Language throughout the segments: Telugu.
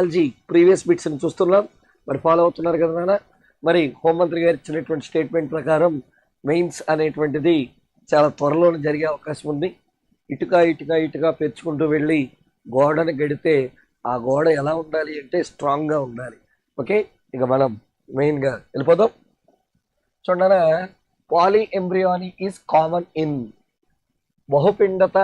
ఎల్జీ ప్రీవియస్ బిట్స్ని చూస్తున్నాం. మరి ఫాలో అవుతున్నారు కదా నాన్న? మరి హోంమంత్రి గారు ఇచ్చినటువంటి స్టేట్మెంట్ ప్రకారం మెయిన్స్ అనేటువంటిది చాలా త్వరలోనే జరిగే అవకాశం ఉంది. ఇటుక ఇటుక ఇటుక పెంచుకుంటూ వెళ్ళి గోడను గడితే ఆ గోడ ఎలా ఉండాలి అంటే స్ట్రాంగ్గా ఉండాలి. ఓకే ఇక మనం మెయిన్గా వెళ్ళిపోదాం. చూడనా polyembryony is common in బహుపిండత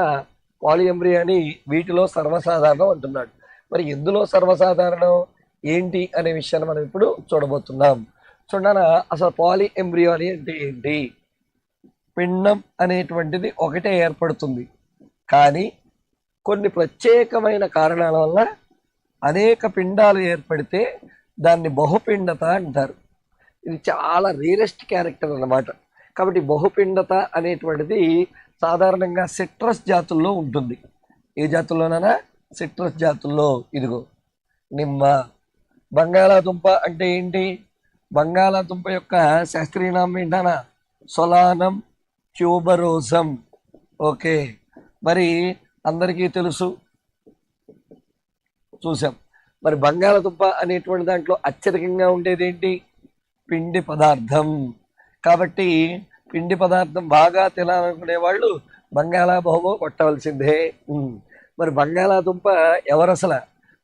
పాలీ ఎంబ్రియాని వీటిలో సర్వసాధారణం అంటున్నాడు. మరి ఎందులో సర్వసాధారణం? ఏంటి అనే విషయాన్ని మనం ఇప్పుడు చూడబోతున్నాం. చూడనా అసలు పాలీ ఎంబ్రియాని అంటే ఏంటి? పిండం అనేటువంటిది ఒకటే ఏర్పడుతుంది. కానీ కొన్ని ప్రత్యేకమైన కారణాల వల్ల అనేక పిండాలు ఏర్పడితే దాన్ని బహుపిండత అంటారు. ఇది చాలా రేరెస్ట్ క్యారెక్టర్ అన్నమాట. కాబట్టి బహుపిండత అనేటువంటిది సాధారణంగా సిట్రస్ జాతుల్లో ఉంటుంది. ఏ జాతుల్లోనైనా? సిట్రస్ జాతుల్లో ఇదిగో. నిమ్మ బంగాళాదుంప అంటే ఏంటి? బంగాళాదుంప యొక్క శాస్త్రీయనామం ఏంటనా సొలానం ట్యూబరోసం ఓకే. మరి అందరికీ తెలుసు. చూసాం మరి బంగాళదుంప అనేటువంటి దాంట్లో అత్యధికంగా ఉండేది ఏంటి? పిండి పదార్థం. కాబట్టి పిండి పదార్థం బాగా తినాలనుకునే వాళ్ళు బంగాళాబహుమో కొట్టవలసిందే. మరి బంగాళాదుంప ఎవరు అసలు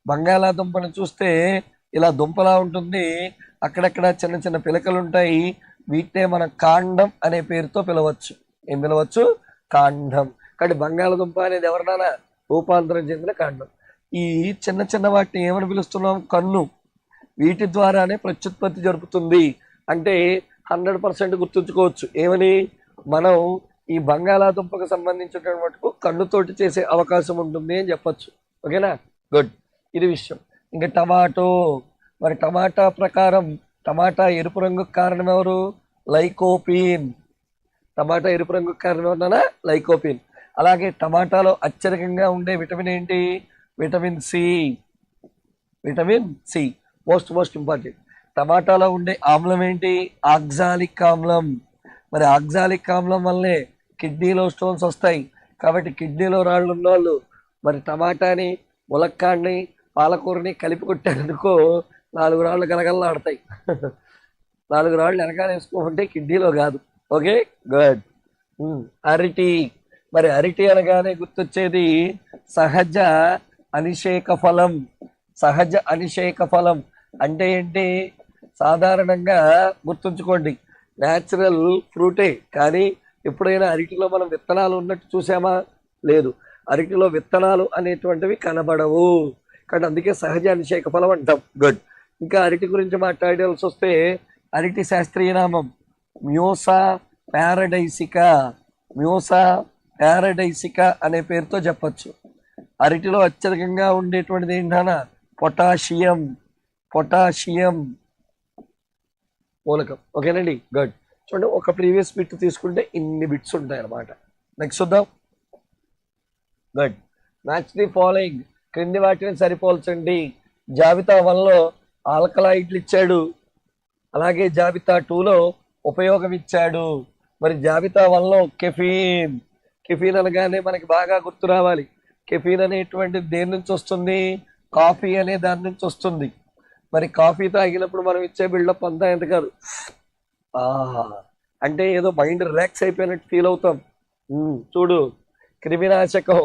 బంగాళాదుంపను చూస్తే ఇలా దుంపలా ఉంటుంది. అక్కడక్కడ చిన్న చిన్న పిలకలు ఉంటాయి వీటినే మనం కాండం అనే పేరుతో పిలవచ్చు. ఏం పిలవచ్చు? కాండం. కాబట్టి బంగాళదుంప అనేది ఎవరినైనా? రూపాంతరం చెందిన కాండం. ఈ చిన్న చిన్న వాటిని ఏమని పిలుస్తున్నాం? కన్ను. వీటి ద్వారానే ప్రత్యుత్పత్తి జరుపుతుంది. అంటే హండ్రెడ్ పర్సెంట్ గుర్తుంచుకోవచ్చు. ఏమని? మనం ఈ బంగాళాదుంపకు సంబంధించినటువంటి మటుకు కన్నుతోటి చేసే అవకాశం ఉంటుంది అని చెప్పొచ్చు. ఓకేనా? గుడ్ ఇది విషయం. ఇంకా టమాటో. మరి టమాటా ప్రకారం టమాటా ఎరుపు రంగుకు కారణం ఎవరు? లైకోపీన్. టమాటా ఎరుపు రంగుకు కారణం ఎవరన్నా లైకోపీన్. అలాగే టమాటాలో అత్యధికంగా ఉండే విటమిన్ ఏంటి? Vitamin C. Vitamin C. Most most important టమాటాలో ఉండే ఆమ్లం ఏంటి? ఆక్సాలిక్ ఆమ్లం. మరి ఆక్సాలిక్ ఆమ్లం వల్లే కిడ్నీలో స్టోన్స్ వస్తాయి. కాబట్టి కిడ్నీలో రాళ్ళు ఉన్న వాళ్ళు మరి టమాటాని ములక్కాడిని పాలకూరని కలిపి కొట్టారనుకో నాలుగు రాళ్ళు గలగలలాడతాయి. నాలుగు రాళ్ళు వెనకాల వేసుకోమంటే కిడ్నీలో కాదు. ఓకే? గుడ్. అరటి. మరి అరటి అనగానే గుర్తొచ్చేది సహజ అనిషేక ఫలం. సహజ అనిషేక ఫలం అంటే ఏంటి? సాధారణంగా గుర్తుంచుకోండి. న్యాచురల్ ఫ్రూటే. కానీ ఎప్పుడైనా అరటిలో మనం విత్తనాలు ఉన్నట్టు చూసామా? లేదు. అరటిలో విత్తనాలు అనేటువంటివి కనబడవు. కానీ అందుకే సహజ అనిషేక ఫలం అంటాం. గుడ్ ఇంకా అరటి గురించి మాట్లాడాల్సి వస్తే అరటి శాస్త్రీయ నామం మ్యూసా ప్యారడైసిక మ్యూసా ప్యారడైసిక అనే పేరుతో చెప్పచ్చు. అరటిలో అత్యధికంగా ఉండేటువంటిది ఏంటన్న? పొటాషియం. పొటాషియం. మూలకం. ఓకేనండి? గుడ్ చూడండి ఒక ప్రీవియస్ బిట్ తీసుకుంటే ఇన్ని బిట్స్ ఉంటాయి అన్నమాట నెక్స్ట్ చూద్దాం. గుడ్ మ్యాచ్ ది ఫాలోయింగ్ క్రింది వాటిని సరిపోల్చండి. జాబితా వన్లో ఆల్కలాయిడ్లు ఇచ్చాడు. అలాగే జాబితా టూలో ఉపయోగం ఇచ్చాడు. మరి జాబితా వన్లో కెఫీన్. కెఫీన్ అనగానే మనకి బాగా గుర్తు రావాలి. కెఫీన్ అనేటువంటిది దేని నుంచి వస్తుంది? కాఫీ అనే దాని నుంచి వస్తుంది. మరి కాఫీ తాగినప్పుడు మనం ఇచ్చే బిల్డప్ అంతా ఎంత కాదు? అంటే ఏదో మైండ్ రిలాక్స్ అయిపోయినట్టు ఫీల్ అవుతాం. చూడు క్రిమినాశకం.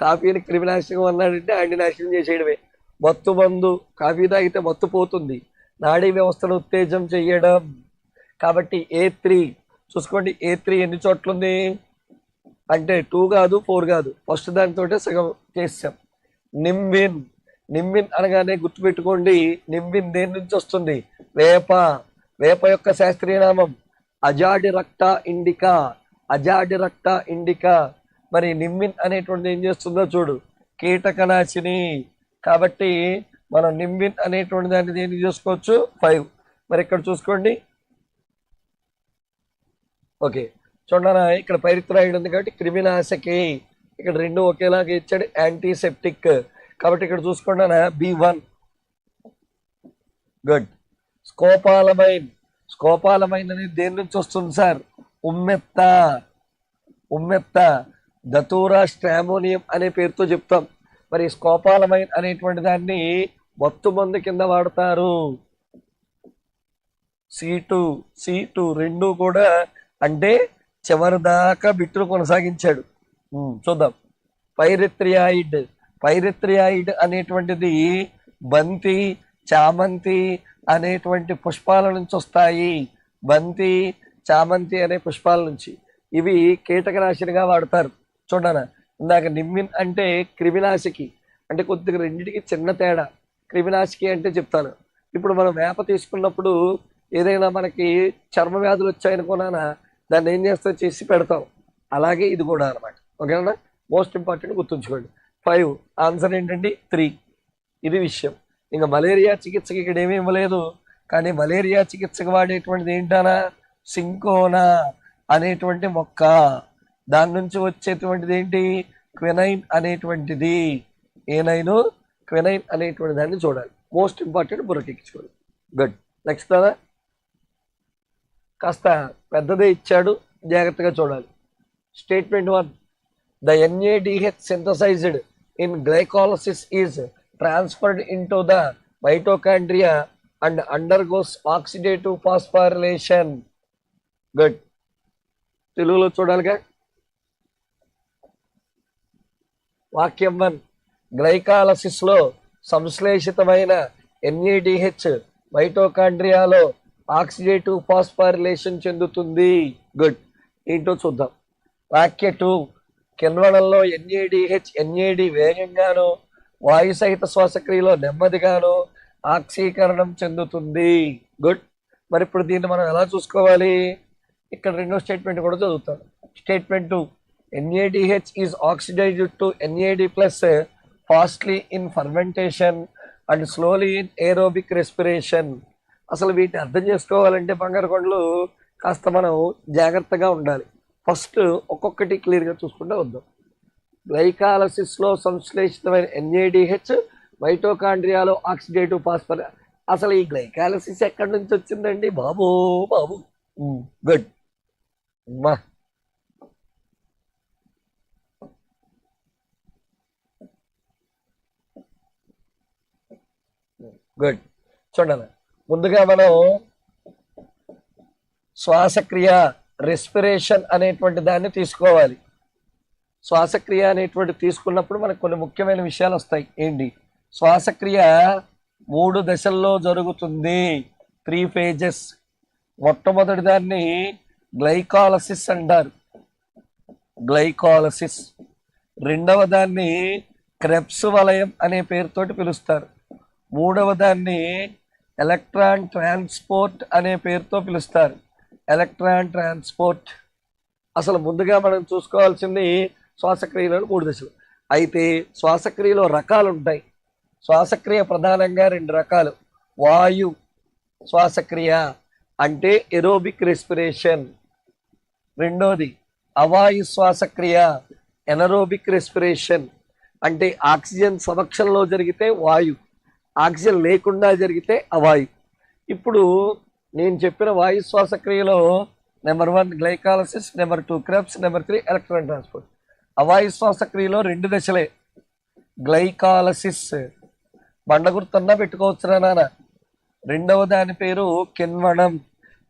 కాఫీని క్రిమినాశకం అన్నాడంటే ఆయన్ని నాశనం చేసేయడమే. మత్తు మందు కాఫీ తాగితే మత్తు పోతుంది. నాడీ వ్యవస్థను ఉత్తేజం చెయ్యడం. కాబట్టి ఏ త్రీ చూసుకోండి ఏ త్రీ ఎన్ని చోట్ల ఉంది అంటే టూ కాదు ఫోర్ కాదు. ఫస్ట్ దానితోటే సగం చేసాం నిమ్మిన్. నిమ్మిన్ అనగానే గుర్తుపెట్టుకోండి నిమ్మిన్ దేని నుంచి వస్తుంది? వేప. వేప యొక్క శాస్త్రీయ నామం అజాడి రక్త ఇండికా అజాడి రక్త ఇండికా. మరి నిమ్మిన్ అనేటువంటిది ఏం చేస్తుందో చూడు కీటకనాశిని. కాబట్టి మనం నిమ్మిన్ అనేటువంటి దాన్ని దేన్ని చూసుకోవచ్చు? ఫైవ్. మరి ఇక్కడ చూసుకోండి. ఓకే. చూడనా ఇక్కడ పైరిత్రాయిడ్ ఉంది కాబట్టి క్రిమినాశకి. ఇక్కడ రెండు ఒకేలాగా ఇచ్చాడు యాంటీసెప్టిక్. కాబట్టి ఇక్కడ చూసుకుంటానా B one. Good. Scopolamine scopolamine అనేది దేని నుంచి వస్తుంది సార్? ఉమ్మెత్త. ఉమ్మెత్త. దతూరా స్ట్రామోనియం అనే పేరుతో చెప్తాం. మరి స్కోపాలమైన్ అనేటువంటి దాన్ని మత్తు మందు కింద వాడతారు. సీటు సీటు రెండు కూడా అంటే చివరిదాకా బిట్టును కొనసాగించాడు. చూద్దాం. పైరిత్రియాయిడ్. పైరిత్రియాయిడ్ అనేటువంటిది బంతి చామంతి అనేటువంటి పుష్పాల నుంచి వస్తాయి బంతి చామంతి అనే పుష్పాల నుంచి. ఇవి కీటకనాశినిగా వాడతారు. చూడనా? ఇందాక నిమ్మిన్ అంటే క్రిమినాశికి. అంటే కొద్దిగా రెండింటికి చిన్న తేడా. క్రిమినాశికి అంటే చెప్తాను. ఇప్పుడు మనం వేప తీసుకున్నప్పుడు ఏదైనా మనకి చర్మ వ్యాధులు వచ్చాయనుకున్నానా దాన్ని ఏం చేస్తా? చేసి పెడతాం. అలాగే ఇది కూడా అనమాట ఓకేనా? మోస్ట్ ఇంపార్టెంట్ గుర్తుంచుకోండి. ఫైవ్. ఆన్సర్ ఏంటండి? త్రీ. ఇది విషయం. ఇంకా మలేరియా చికిత్సకి ఇక్కడ ఏమీ ఇవ్వలేదు కానీ మలేరియా చికిత్సకు వాడేటువంటిది ఏంటనా? సింకోనా అనేటువంటి మొక్క. దాని నుంచి వచ్చేటువంటిది ఏంటి? క్వినైన్ అనేటువంటిది. ఏనైను? క్వినైన్ అనేటువంటి దాన్ని చూడాలి. మోస్ట్ ఇంపార్టెంట్ బుర్రకెక్కించుకోవాలి గుడ్. నెక్స్ట్ కదా కాస్త పెద్దదే ఇచ్చాడు. జాగ్రత్తగా చూడాలి. Statement one. The NADH synthesized in glycolysis is transferred into the mitochondria and undergoes oxidative phosphorylation good తెలుగులో చూడాలిగా. వాక్యం వన్. గ్లైకాలసిస్లో సంశ్లేషితమైన ఎన్ఏడిహెచ్ మైటోకాండ్రియాలో ఆక్సిడేటివ్ ఫాస్ఫారిలేషన్ చెందుతుంది. గుడ్. ఏంటో చూద్దాం. వాక్య టూ. కిన్వడంలో ఎన్ఏడిహెచ్ ఎన్ఏడి వేగంగాను వాయు సహిత శ్వాసక్రియలో నెమ్మదిగాను ఆక్సీకరణం చెందుతుంది. గుడ్ మరి ఇప్పుడు దీన్ని మనం ఎలా చూసుకోవాలి? ఇక్కడ రెండో స్టేట్మెంట్ కూడా చదువుతాను. Statement two NADH is oxidized to NAD plus fastly in fermentation and slowly in aerobic respiration అసలు వీటిని అర్థం చేసుకోవాలంటే బంగారు కొండలు కాస్త మనం జాగ్రత్తగా ఉండాలి. ఫస్ట్ ఒక్కొక్కటి క్లియర్గా చూసుకుంటూ వద్దాం. గ్లైకాలసిస్లో సంశ్లేషితమైన ఎన్ఏడిహెచ్ మైటోకాండ్రియాలో ఆక్సిడేటివ్ పాస్పర్ అసలు ఈ గ్లైకాలసిస్ ఎక్కడి నుంచి వచ్చిందండి? బాబు బాబు. గుడ్. మా గుడ్. చూడండి. ముందుగా మనం శ్వాసక్రియ రెస్పిరేషన్ అనేటువంటి దాన్ని తీసుకోవాలి. శ్వాసక్రియ అనేటువంటి తీసుకున్నప్పుడు మనకు కొన్ని ముఖ్యమైన విషయాలు వస్తాయి. ఏంటి? శ్వాసక్రియ మూడు దశల్లో జరుగుతుంది. Three phases. మొట్టమొదటి దాన్ని గ్లైకాలసిస్ అంటారు. గ్లైకాలసిస్. రెండవ దాన్ని క్రెప్స్ వలయం అనే పేరుతోటి పిలుస్తారు. మూడవ దాన్ని ఎలక్ట్రాన్ ట్రాన్స్పోర్ట్ అనే పేరుతో పిలుస్తారు. Electron transport. అసలు ముందుగా మనం చూసుకోవాల్సింది శ్వాసక్రియలో మూడు దశలు. అయితే శ్వాసక్రియలో రకాలు ఉంటాయి. శ్వాసక్రియ ప్రధానంగా రెండు రకాలు. వాయు శ్వాసక్రియ అంటే ఎరోబిక్ రెస్పిరేషన్ రెండోది అవాయు శ్వాసక్రియ ఎనరోబిక్ రెస్పిరేషన్ అంటే ఆక్సిజన్ సమక్షంలో జరిగితే వాయు ఆక్సిజన్ లేకుండా జరిగితే అవాయు. ఇప్పుడు నేను చెప్పిన వాయు శ్వాసక్రియలో number one glycolysis number two Krebs number three electron transport. అవాయు శ్వాసక్రియలో రెండు దశలే. గ్లైకాలసిస్. బండ గుర్తన్నా పెట్టుకోవచ్చురా నాన్న. రెండవ దాని పేరు కిన్వణం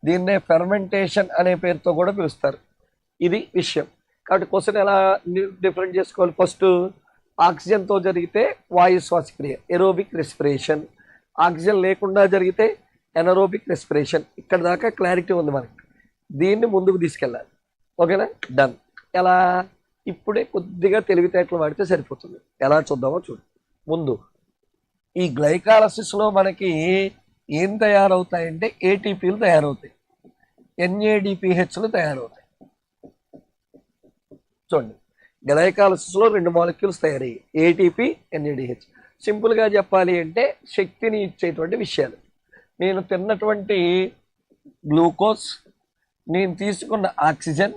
దీన్నే ఫెర్మెంటేషన్ అనే పేరుతో కూడా పిలుస్తారు. ఇది విషయం. కాబట్టి క్వశ్చన్ ఎలా డిఫరెంట్ చేసుకోవాలి? ఫస్ట్ ఆక్సిజన్తో జరిగితే వాయు శ్వాసక్రియ ఎరోబిక్ రెస్పిరేషన్. ఆక్సిజన్ లేకుండా జరిగితే ఎనరోబిక్ రెస్పిరేషన్. ఇక్కడ దాకా క్లారిటీ ఉంది మనకి. దీన్ని ముందుకు తీసుకెళ్ళాలి. ఓకేనా? డన్. ఎలా? ఇప్పుడే కొద్దిగా తెలివితేటలు వాడితే సరిపోతుంది. ఎలా చూద్దామో చూడు. ముందు ఈ గ్లైకాలసిస్లో మనకి ఏం తయారవుతాయంటే ఏటీపీలు తయారవుతాయి. ఎన్ఏడిపిహెచ్లు తయారవుతాయి. చూడండి. గ్లైకాలసిస్లో రెండు మాలిక్యూల్స్ తయారయ్యాయి. ATP NADH. సింపుల్గా చెప్పాలి అంటే శక్తిని ఇచ్చేటువంటి విషయాలు. నేను తిన్నటువంటి గ్లూకోజ్ నేను తీసుకున్న ఆక్సిజన్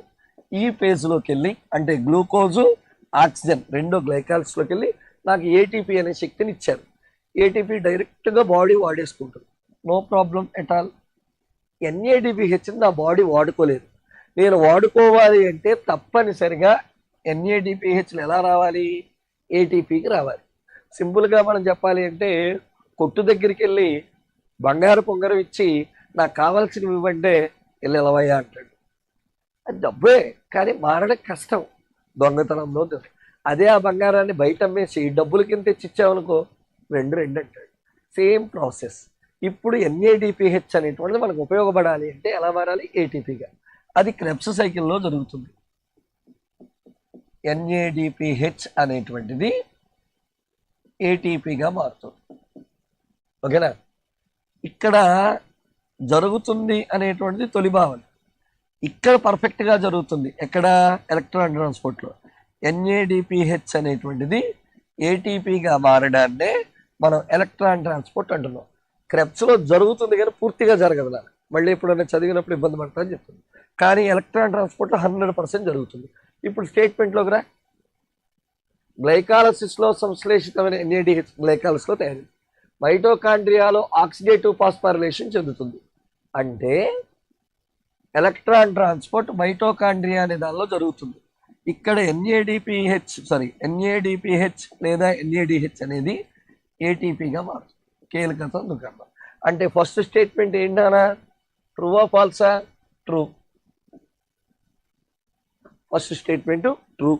ఈ ఫేజ్లోకి వెళ్ళి అంటే గ్లూకోజు ఆక్సిజన్ రెండు గ్లైకాల్స్లోకి వెళ్ళి నాకు ఏటీపీ అనే శక్తిని ఇచ్చారు. ఏటీపీ డైరెక్ట్గా body వాడేసుకుంటుంది. No problem at all. ఎన్ఏడిపిహెచ్ని నా బాడీ వాడుకోలేదు. నేను వాడుకోవాలి అంటే తప్పనిసరిగా ఎన్ఏడిపిహెచ్ని ఎలా రావాలి? ఏటీపీకి రావాలి. సింపుల్గా మనం చెప్పాలి అంటే కొట్టు దగ్గరికి వెళ్ళి బంగారు పొంగరం ఇచ్చి నాకు కావాల్సినవి ఇవ్వంటే వెళ్ళి ఎలవయ్యా అంటాడు. డబ్బే కానీ మారడం కష్టం. దొంగతనంలో అదే ఆ బంగారాన్ని బయట అమ్మేసి డబ్బుల కింద తెచ్చిచ్చామనుకో రెండు రెండు అంటాడు. Same process. ఇప్పుడు ఎన్ఏడిపిహెచ్ అనేటువంటిది మనకు ఉపయోగపడాలి అంటే ఎలా మారాలి? ఏటీపీగా అది క్రెప్స్ సైకిల్లో జరుగుతుంది. ఎన్ఏడిపిహెచ్ అనేటువంటిది ఏటీపీగా మారుతుంది. ఓకేనా? ఇక్కడ జరుగుతుంది అనేటువంటిది తొలి భావన. ఇక్కడ పర్ఫెక్ట్గా జరుగుతుంది. ఎక్కడ? ఎలక్ట్రాన్ ట్రాన్స్పోర్ట్లో ఎన్ఏడిపిహెచ్ అనేటువంటిది ఏటీపీగా మారడాన్నే మనం ఎలక్ట్రాన్ ట్రాన్స్పోర్ట్ అంటున్నాం. క్రెప్స్లో జరుగుతుంది కానీ పూర్తిగా జరగదు నాకు మళ్ళీ ఎప్పుడైనా చదివినప్పుడు ఇబ్బంది పడతా అని చెప్తుంది. కానీ ఎలక్ట్రాన్ ట్రాన్స్పోర్ట్లో హండ్రెడ్ పర్సెంట్ జరుగుతుంది. ఇప్పుడు స్టేట్మెంట్లోకి రా. గ్లైకాలసిస్లో సంశ్లేషితమైన ఎన్ఏడిహెచ్ గ్లైకాలసిస్లో తయారు మైటోకాండ్రియాలో ఆక్సిడేటివ్ పాస్పారిలేషన్ చెందుతుంది. అంటే ఎలక్ట్రాన్ ట్రాన్స్పోర్ట్ మైటోకాండ్రియా అనే దానిలో జరుగుతుంది. ఇక్కడ ఎన్ఏడిపిహెచ్ సారీ ఎన్ఏడిపిహెచ్ లేదా ఎన్ఏడిహెచ్ అనేది ఏటీపీగా మారుతుంది. కీలకత దుకాణం అంటే ఫస్ట్ స్టేట్మెంట్ ఏంటన్నా ట్రూవా ఫాల్సా ట్రూ ఫస్ట్ స్టేట్మెంట్ ట్రూ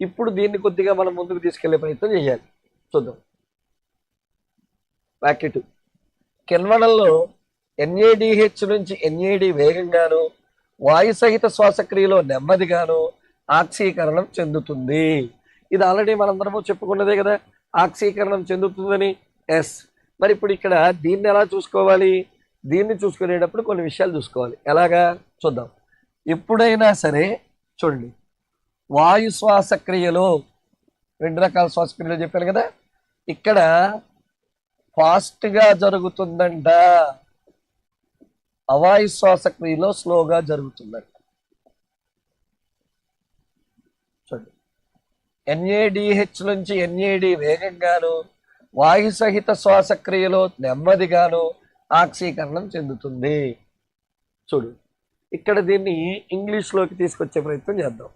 ఇప్పుడు దీన్ని కొద్దిగా మనం ముందుకు తీసుకెళ్ళే ప్రయత్నం చేయాలి. చూద్దాం. ప్యాకెట్ కెన్వడంలో ఎన్ఏడిహెచ్ నుంచి ఎన్ఏడి వేగంగాను వాయు సహిత శ్వాసక్రియలో నెమ్మదిగాను ఆక్సీకరణం చెందుతుంది. ఇది ఆల్రెడీ మనందరము చెప్పుకున్నదే కదా ఆక్సీకరణం చెందుతుందని ఎస్. మరి ఇప్పుడు ఇక్కడ దీన్ని ఎలా చూసుకోవాలి? దీన్ని చూసుకునేటప్పుడు కొన్ని విషయాలు చూసుకోవాలి. ఎలాగా? చూద్దాం. ఎప్పుడైనా సరే చూడండి. వాయు శ్వాసక్రియలో రెండు రకాల శ్వాసక్రియలు చెప్పాను కదా ఇక్కడ ఫాస్ట్గా జరుగుతుందంట. అవాయు శ్వాసక్రియలో స్లోగా జరుగుతుందంట చూడండి. ఎన్ఏడిహెచ్ నుంచి ఎన్ఏడి వేగంగాను వాయు సహిత శ్వాసక్రియలో నెమ్మదిగాను ఆక్సీకరణం చెందుతుంది. చూడు. ఇక్కడ దీన్ని ఇంగ్లీష్లోకి తీసుకొచ్చే ప్రయత్నం చేద్దాం.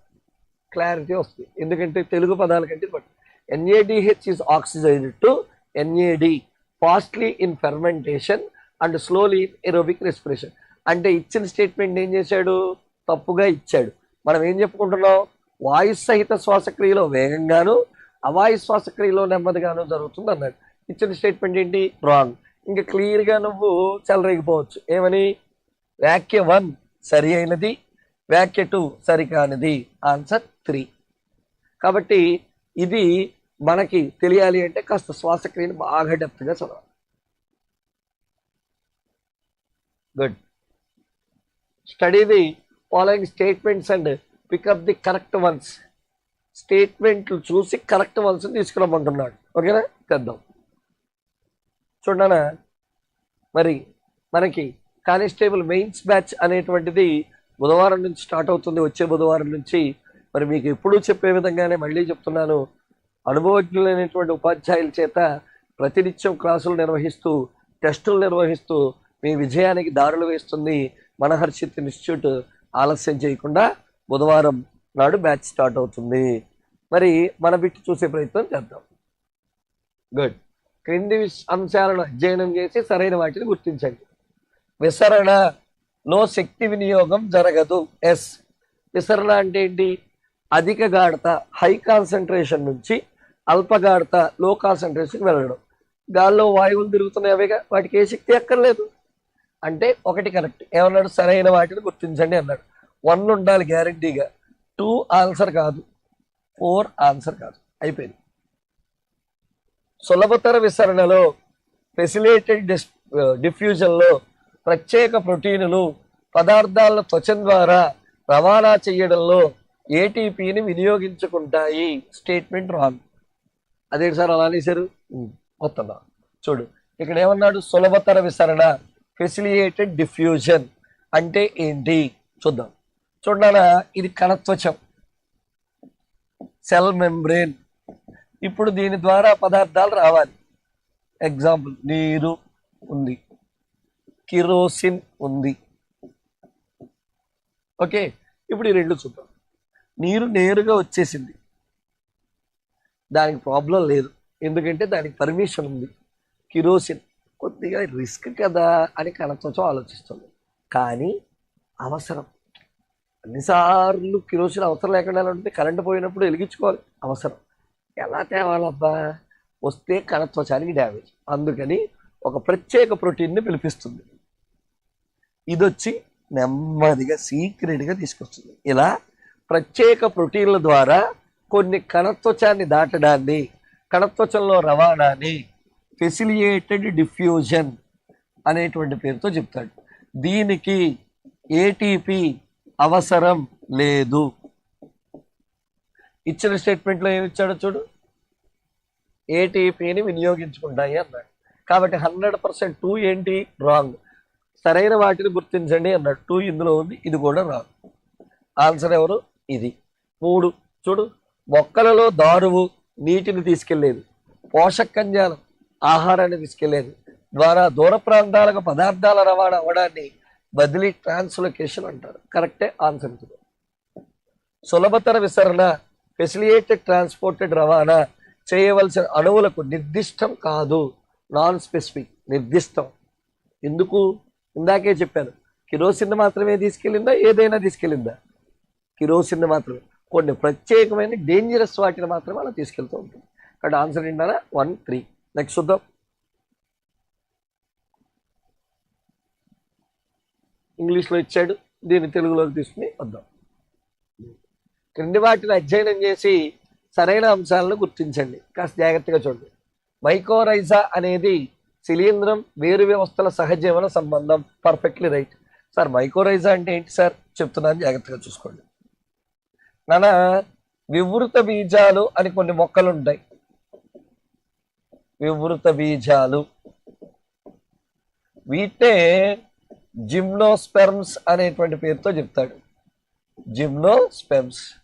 క్లారిటీ వస్తుంది. ఎందుకంటే తెలుగు పదాల కంటే but NADH is oxidized to NAD fastly in fermentation and slowly aerobic respiration. అంటే ఇచ్చిన స్టేట్మెంట్ ఏం చేశాడు? తప్పుగా ఇచ్చాడు. మనం ఏం చెప్పుకుంటున్నాం? వాయు సహిత శ్వాసక్రియలో వేగంగాను అవాయు శ్వాసక్రియలో నెమ్మదిగాను జరుగుతుంది అన్నాడు. ఇచ్చిన స్టేట్మెంట్ ఏంటి? రాంగ్. ఇంకా క్లియర్గా నువ్వు చెలరేగిపోవచ్చు. ఏమని? వాక్య వన్ సరి అయినది. వాక్య టూ సరికానిది ఆన్సర్ త్రీ. కాబట్టి ఇది మనకి తెలియాలి అంటే కాస్త శ్వాసక్రియను బాగా డెప్త్గా చదవాలి. Good study the following statements and pick up the correct ones స్టేట్మెంట్లు చూసి కరెక్ట్ వన్స్ తీసుకురమ్మంటున్నాడు. ఓకేనా తెద్దాం చూడనా మరి మనకి కానిస్టేబుల్ మెయిన్స్ బ్యాచ్ అనేటువంటిది బుధవారం నుంచి స్టార్ట్ అవుతుంది. వచ్చే బుధవారం నుంచి. మరి మీకు ఎప్పుడూ చెప్పే విధంగానే మళ్ళీ చెప్తున్నాను. అనుభవజ్ఞులైనటువంటి ఉపాధ్యాయుల చేత ప్రతినిత్యం క్లాసులు నిర్వహిస్తూ టెస్టులు నిర్వహిస్తూ మీ విజయానికి దారులు వేస్తుంది మనహర్షిత్ ఇన్స్టిట్యూట్ ఆలస్యం చేయకుండా బుధవారం నాడు బ్యాచ్ స్టార్ట్ అవుతుంది. మరి మన బిట్టు చూసే ప్రయత్నం చేద్దాం. గుడ్. క్రింది అంశాలను అధ్యయనం చేసి సరైన వాటిని గుర్తించండి. విసరణలో శక్తి వినియోగం జరగదు. ఎస్. విసరణ అంటే ఏంటి? అధిక గాఢత హై కాన్సన్ట్రేషన్ నుంచి అల్ప గాఢత లో కాన్సన్ట్రేషన్ వెళ్ళడం. గాల్లో వాయువులు తిరుగుతున్నాయి అవేగా? వాటికి ఏ శక్తి ఎక్కర్లేదు అంటే ఒకటి కరెక్ట్. ఏమన్నాడు? సరైన వాటిని గుర్తించండి అన్నాడు. వన్ ఉండాలి గ్యారంటీగా. టూ ఆన్సర్ కాదు. ఫోర్ ఆన్సర్ కాదు. అయిపోయింది. సులభతర విసరణలో ఫెసిలేటెడ్ డిస్ డిఫ్యూజన్లో ప్రత్యేక ప్రోటీనులు పదార్థాల త్వచం ద్వారా రవాణా చేయడంలో ఏటీపీని వినియోగించుకుంటాయి. Statement wrong. అదేంటి సార్? అలా అనేసారు మొత్తం చూడు. ఇక్కడ ఏమన్నాడు? సులభతర విసరణ ఫెసిలియేటెడ్ డిఫ్యూజన్ అంటే ఏంటి? చూద్దాం. చూడాలా ఇది కణత్వచం. సెల్ మెంబ్రేన్ ఇప్పుడు దీని ద్వారా పదార్థాలు రావాలి. ఎగ్జాంపుల్ నీరు ఉంది. కిరోసిన్ ఉంది. ఓకే ఇప్పుడు ఈ రెండు చూద్దాం. నీరు నేరుగా వచ్చేసింది. దానికి ప్రాబ్లం లేదు. ఎందుకంటే దానికి పర్మిషన్ ఉంది. కిరోసిన్ కొద్దిగా రిస్క్ కదా అని కనత్వచం ఆలోచిస్తుంది. కానీ అవసరం. అన్నిసార్లు కిరోసిన్ అవసరం లేకుండా ఉంటే కరెంటు పోయినప్పుడు వెలిగించుకోవాలి. అవసరం. ఎలా తేవాలబ్బా? వస్తే కణత్వచానికి డ్యామేజ్. అందుకని ఒక ప్రత్యేక ప్రోటీన్ని పిలిపిస్తుంది. ఇది వచ్చి నెమ్మదిగా సీక్రెట్గా తీసుకొస్తుంది. ఇలా ప్రత్యేక ప్రోటీన్ల ద్వారా కొన్ని కణత్వచాన్ని దాటడాన్ని కణత్వచంలో రవాణాని ఫెసిలియేటెడ్ డిఫ్యూజన్ అనేటువంటి పేరుతో చెప్తాడు. దీనికి ఏటీపీ అవసరం లేదు. ఇచ్చిన స్టేట్మెంట్లో ఏమి ఇచ్చాడో చూడు? ఏటీపీని వినియోగించుకుంటాయి అన్నాడు. కాబట్టి హండ్రెడ్ పర్సెంట్ టూ ఏంటి? రాంగ్ సరైన వాటిని గుర్తించండి అన్నాడు. టూ ఇందులో ఉంది ఇది కూడా రాంగ్ ఆన్సర్ ఎవరు? ఇది. మూడు. చూడు మొక్కలలో దారువు నీటిని తీసుకెళ్ళేదు. పోషక కంజాలం ఆహారాన్ని తీసుకెళ్ళేది. ద్వారా దూర ప్రాంతాలకు పదార్థాల రవాణా అవ్వడాన్ని బదిలీ ట్రాన్స్లొకేషన్ అంటారు. కరెక్టే ఆన్సర్ ఇది సులభతర విసరణ ఫెసిలియేటెడ్ ట్రాన్స్పోర్టెడ్ రవాణా చేయవలసిన అణువులకు నిర్దిష్టం కాదు. నాన్ స్పెసిఫిక్ నిర్దిష్టం. ఎందుకు? ఇందాకే చెప్పాను. కిరోసిన్ మాత్రమే తీసుకెళ్ళిందా? ఏదైనా తీసుకెళ్ళిందా? కిరోసిన్ మాత్రమే. కొన్ని ప్రత్యేకమైన డేంజరస్ వాటిని మాత్రమే అలా తీసుకెళ్తూ ఉంటుంది. కాబట్టి ఆన్సర్ ఏంటన్నా వన్ త్రీ. నెక్స్ట్ చూద్దాం ఇంగ్లీష్లో ఇచ్చాడు. దీన్ని తెలుగులోకి తీసుకుని వద్దాం. క్రింది వాటిని అధ్యయనం చేసి సరైన అంశాలను గుర్తించండి. కాస్త జాగ్రత్తగా చూడండి. మైకోరైజా అనేది శిలీంధ్రం వేరు వ్యవస్థల సహజీవన సంబంధం. పర్ఫెక్ట్లీ రైట్ సార్ మైకోరైజా అంటే ఏంటి సార్ చెప్తున్నాను జాగ్రత్తగా చూసుకోండి. నానా వివృత బీజాలు అని కొన్ని మొక్కలు ఉంటాయి. వివృత బీజాలు. వీటే జిమ్నోస్పెర్మ్స్ అనేటువంటి పేరుతో చెప్తాడు. జిమ్నోస్పెర్మ్స్.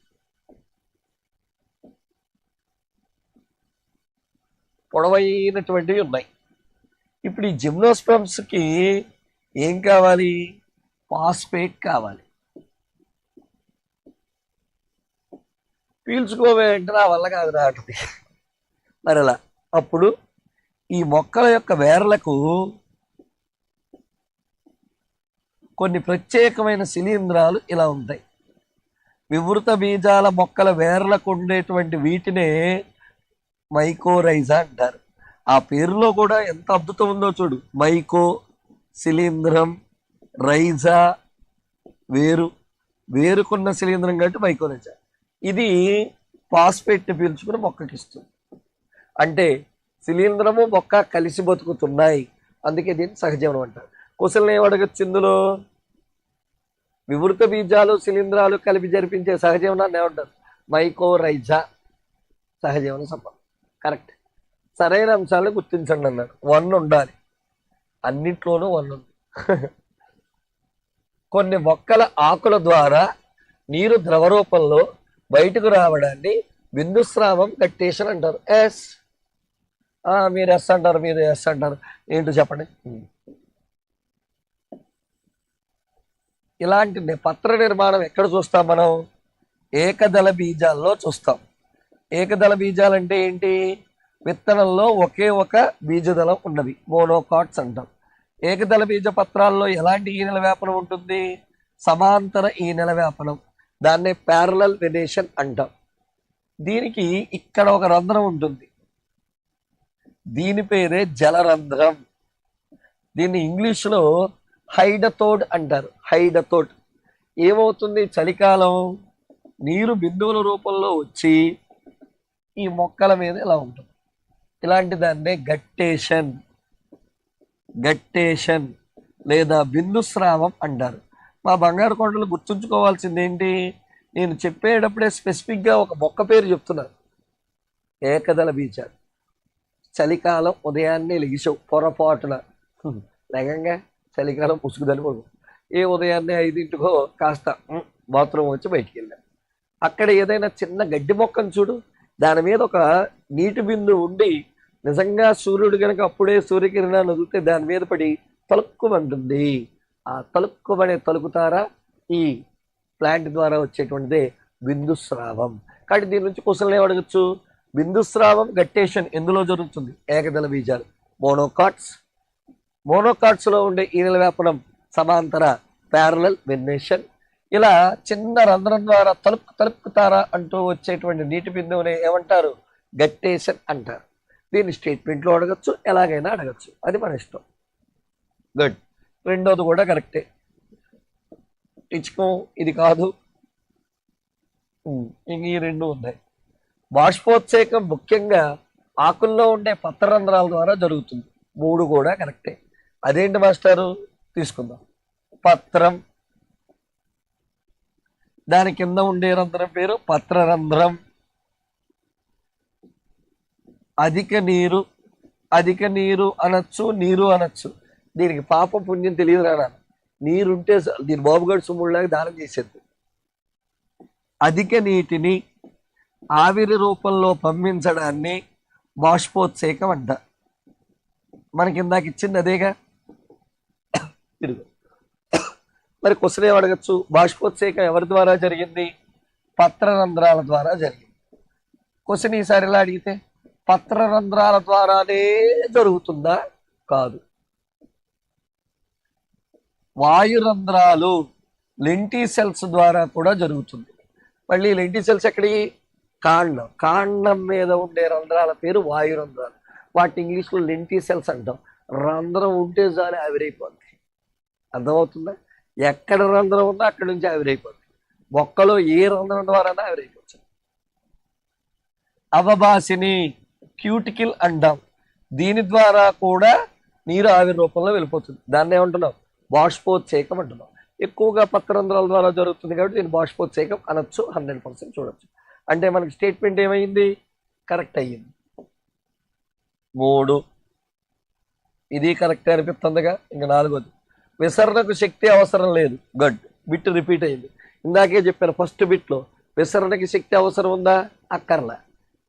పొడవైనటువంటివి ఉన్నాయి. ఇప్పుడు ఈ జిమ్నోస్పెర్మ్స్కి ఏం కావాలి? ఫాస్ఫేట్ కావాలి. పీల్చుకోవే అంటే నా వల్ల కాదు రాటది మరలా అప్పుడు ఈ మొక్కల యొక్క వేర్లకు కొన్ని ప్రత్యేకమైన శిలీంధ్రాలు ఇలా ఉంటాయి. వివృత బీజాల మొక్కల వేర్లకు ఉండేటువంటి వీటినే మైకోరైజా అంటారు. ఆ పేరులో కూడా ఎంత అద్భుతం ఉందో చూడు. మైకో శిలీంధ్రం రైజా వేరు. వేరుకున్న శిలీంధ్రం కాబట్టి మైకోరైజా. ఇది ఫాస్ఫేట్ని పీల్చుకుని మొక్కకి ఇస్తుంది అంటే శిలీంధ్రము మొక్క కలిసి బతుకుతున్నాయి. అందుకే దీన్ని సహజీవనం అంటారు. కుశలని ఏమడగచ్చు ఇందులో? వివృత బీజాలు శిలీంధ్రాలు కలిపి జరిపించే సహజీవనాన్ని ఏమంటారు? మైకోరైజా సహజీవన సంబంధం కరెక్ట్. సరైన అంశాలను గుర్తించండి అన్నాడు. వన్ ఉండాలి. అన్నిట్లోనూ వన్ ఉంది. కొన్ని మొక్కల ఆకుల ద్వారా నీరు ద్రవ రూపంలో బయటకు రావడాన్ని బిందుస్రావం కట్టేషన్ అంటారు. ఎస్. మీరు ఎస్ అంటారు మీరు ఎస్ అంటారు. ఏంటో చెప్పండి. ఇలాంటి పత్ర నిర్మాణం ఎక్కడ చూస్తాం మనం? ఏకదళ బీజాల్లో చూస్తాం. ఏకదళ బీజాలు అంటే ఏంటి? విత్తనంలో ఒకే ఒక బీజదళం ఉన్నవి మోనోకాట్స్ అంటాం ఏకదళ బీజ పత్రాల్లో ఎలాంటి ఈనెల వ్యాపనం ఉంటుంది? సమాంతర ఈనెల వ్యాపనం దాన్నే ప్యారలల్ వెనేషన్ అంటాం. దీనికి ఇక్కడ ఒక రంధ్రం ఉంటుంది. దీని పేరే జలరంధ్రం. దీన్ని ఇంగ్లీష్లో హైడతోడ్ అంటారు. హైడతోడ్. ఏమవుతుంది? చలికాలం నీరు బిందువుల రూపంలో వచ్చి ఈ మొక్కల మీద ఇలా ఉంటుంది. ఇలాంటి దాన్నే గట్టేషన్. గట్టేషన్ లేదా బిందుస్రావం అంటారు. మా బంగారు కొండలు గుర్తుంచుకోవాల్సింది ఏంటి? నేను చెప్పేటప్పుడే స్పెసిఫిక్గా ఒక మొక్క పేరు చెప్తున్నాను ఏకదల బీజాలు చలికాలం ఉదయాన్నే లెగిసావు పొరపాటున. లేకంగా చలికాలం పుసుకుదని పడు ఏ ఉదయాన్నే ఐదింటికో కాస్త బాత్రూమ్ వచ్చి బయటికి వెళ్ళాం అక్కడ ఏదైనా చిన్న గడ్డి మొక్కను చూడు. దాని మీద ఒక నీటి బిందు ఉండి నిజంగా సూర్యుడు కనుక అప్పుడే సూర్యకిరణాలు వదిలితే దాని మీద పడి తలుక్కుమంటుంది ఆ తలుక్కుమనే తలుకుతారా? ఈ ప్లాంట్ ద్వారా వచ్చేటువంటిదే బిందుస్రావం. కాబట్టి దీని నుంచి క్వశ్చన్లు ఏమడగచ్చు బిందుస్రావం గట్టేషన్ ఎందులో జరుగుతుంది? ఏకదళ బీజాలు. మోనోకాట్స్. మోనోకాట్స్లో ఉండే ఈనెల వ్యాపనం సమాంతర ప్యారలల్ వెన్నేషన్ ఇలా చిన్న రంధ్రం ద్వారా తలుపు తలుపుతారా అంటూ వచ్చేటువంటి నీటి బిందువుని ఏమంటారు? గట్టేషన్ అంటారు. దీన్ని స్టేట్మెంట్లో అడగచ్చు ఎలాగైనా అడగచ్చు. అది మన ఇష్టం. గుడ్ రెండోది కూడా కరెక్టే ఇచ్చుకో ఇది కాదు. ఇంక ఈ రెండు ఉన్నాయి. బాష్పోత్సేకం ముఖ్యంగా ఆకుల్లో ఉండే పత్రరంధ్రాల ద్వారా జరుగుతుంది. మూడు కూడా కరెక్టే. అదేంటి మాస్టారు? తీసుకుందాం. పత్రం. దాని కింద ఉండే రంధ్రం పేరు పత్రరంధ్రం. అధిక నీరు అధిక నీరు అనొచ్చు నీరు అనొచ్చు. దీనికి పాప పుణ్యం తెలియదు రానా నీరుంటే దీని బాబుగడు సుమ్ముళ్ళగా దానం చేసేది అధిక నీటిని ఆవిరి రూపంలో పంపించడాన్ని బాష్పోత్సేకం అంట. మనకి ఇందాక ఇచ్చింది అదేగా? ఇదిగో. మరి క్వశ్చన్ ఏమి అడగచ్చు? బాష్పోత్సేకం ఎవరి ద్వారా జరిగింది? పత్రరంధ్రాల ద్వారా జరిగింది. క్వశ్చన్ ఈసారి ఎలా అడిగితే పత్రరంధ్రాల ద్వారానే జరుగుతుందా? కాదు. వాయురంధ్రాలు లెంటీ సెల్స్ ద్వారా కూడా జరుగుతుంది. మళ్ళీ లెంటీ సెల్స్ ఎక్కడికి? కాండం. కాండం మీద ఉండే రంధ్రాల పేరు వాయు రంధ్రాలు వాటి ఇంగ్లీష్లో లెంటీ సెల్స్ అంటాం. రంధ్రం ఉంటే చాలు ఆవిరైపోద్ది. అర్థమవుతుందా? ఎక్కడ రంధ్రం ఉందో అక్కడి నుంచి ఆవిరైపోద్ది. మొక్కలో ఏ రంధ్రం ద్వారా ఆవిరైపోవచ్చు. అవభాసిని క్యూటికిల్ అంటాం. దీని ద్వారా కూడా నీరు ఆవిరి రూపంలో వెళ్ళిపోతుంది. దాన్ని ఏమంటున్నాం? బాష్పోత్సేకం అంటున్నాం. ఎక్కువగా పత్రరంధ్రాల ద్వారా జరుగుతుంది కాబట్టి దీన్ని బాష్పోత్సేకం అనొచ్చు హండ్రెడ్ పర్సెంట్ చూడొచ్చు. అంటే మనకి స్టేట్మెంట్ ఏమైంది? కరెక్ట్ అయ్యింది. మూడు. ఇది కరెక్ట్ అనిపిస్తుందిగా? ఇంకా నాలుగోది. విసరణకు శక్తి అవసరం లేదు. గడ్ బిట్ రిపీట్ అయింది. ఇందాకే చెప్పాను ఫస్ట్ బిట్లో విసరణకి శక్తి అవసరం ఉందా? అక్కర్లా.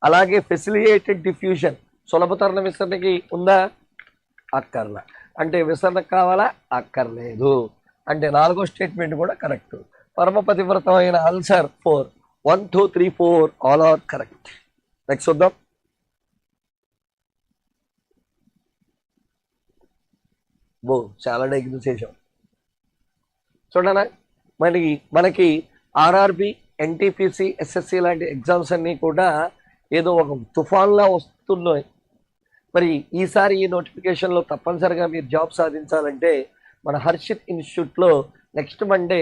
అలాగే ఫెసిలియేటెడ్ డిఫ్యూషన్ సులభతరణ విసరణకి ఉందా? అక్కర్లా. అంటే విసరణకు కావాలా? అక్కర్లేదు. అంటే నాలుగో స్టేట్మెంట్ కూడా correct పరమపతివ్రతమైన answer four one two three four all are correct next చూద్దాం బో చాలా డైగ్రీ చేసాం చూడనా మనకి మనకి ఆర్ఆర్బి ఎన్టీపీసీ ఎస్ఎస్సి లాంటి ఎగ్జామ్స్ అన్నీ కూడా ఏదో ఒక తుఫాన్లా వస్తున్నాయి. మరి ఈసారి ఈ నోటిఫికేషన్లో తప్పనిసరిగా మీరు జాబ్ సాధించాలంటే మన హర్షిత్ ఇన్స్టిట్యూట్లో నెక్స్ట్ మండే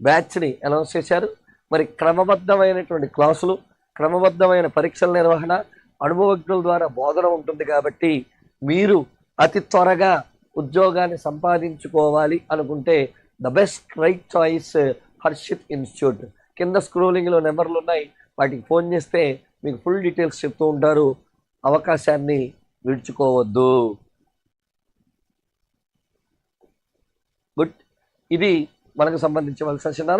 బ్యాచ్ని అనౌన్స్ చేశారు. మరి క్రమబద్ధమైనటువంటి క్లాసులు క్రమబద్ధమైన పరీక్షల నిర్వహణ అనుభవజ్ఞుల ద్వారా బోధన ఉంటుంది కాబట్టి మీరు అతి త్వరగా ఉద్యోగాన్ని సంపాదించుకోవాలి అనుకుంటే the best right choice Harshit institute. కింద స్క్రోలింగ్లో నెంబర్లు ఉన్నాయి. వాటికి ఫోన్ చేస్తే మీకు ఫుల్ డీటెయిల్స్ చెప్తూ ఉంటారు. అవకాశాన్ని విడుచుకోవద్దు. గుడ్. ఇది మనకు సంబంధించవలసిన